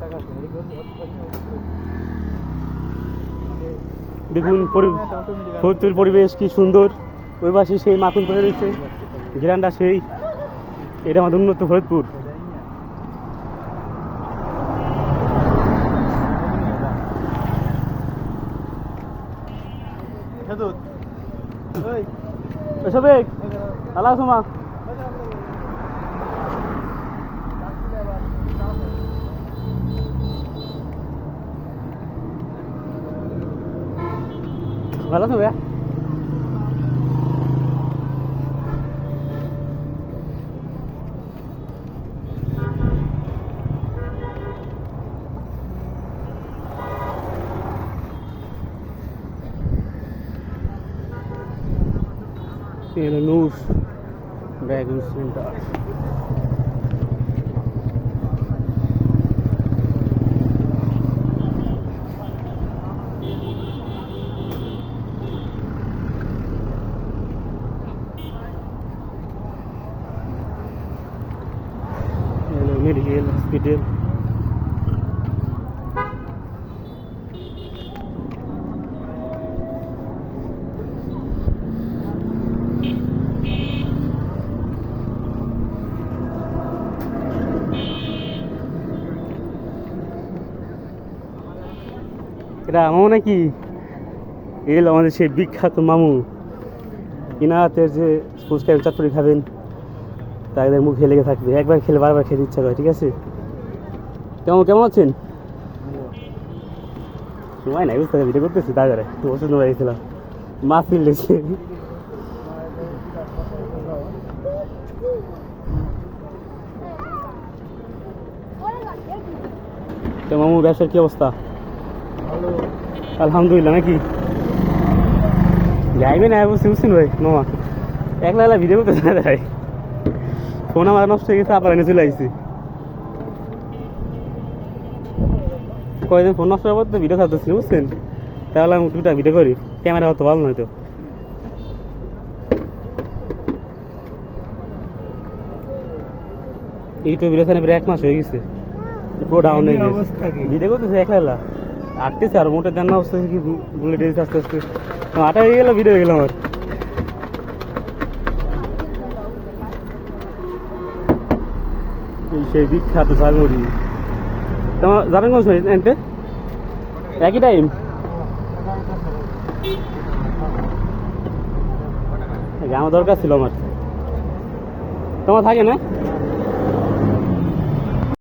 টাকা আছে দেখুন পরিবেশ কি সুন্দর। ওই পাশে সেই মাখন করে রয়েছে। গ্রানটা সেই। এটা আমাদের উন্নত ফরিদপুর। এসবে আলা সমা ভালো আছো ভাইয়া? Selenur en een Medical Hospital. এটা মামু নাকি? এল আমাদের সেই বিখ্যাত মামু। ইনাতে যে ফুচকা চটপটি খাবেন তাদের মুখে লেগে থাকবে। একবার খেলে বারবার খেতে ইচ্ছা করে, ঠিক আছে? কেমন কেমন আছেন? সময় নাই, বুঝতে ভিডিও করতেছি তাই করে। ওষুধ নেওয়া গেছিলাম। মাছ ফিরলেছে তো মামু, ব্যবসার কি অবস্থা? আলহামদুলিল্লাহ নাকি? যাইবে না বুঝতে বুঝছেন ভাই মামা। একলা একলা ভিডিও করতে না ভাই। ফোন আমার নষ্ট হয়ে গেছে আবার এনে চলে আসছি কয়েকদিন ফোন নষ্ট হওয়ার পর তো ভিডিও ছাড়তেছি বুঝছেন? তাহলে আমি দুটা ভিডিও করি ক্যামেরা অত ভালো নয় তো। ইউটিউব ভিডিও প্রায় এক মাস হয়ে গেছে। পুরো ডাউন হয়ে গেছে। ভিডিও করতেছে একলা একলা। আটতেছে আর মোটে জানা অবস্থা কি? বুলেট দিয়েছে আস্তে আস্তে। আটা হয়ে গেল ভিডিও হয়ে গেল আমার। সেই বিখ্যাত ঝালমুড়ি তোমার যাবেন কোন সময় এনতে? একই টাইম আমার দরকার ছিল আমার। তোমার থাকে না?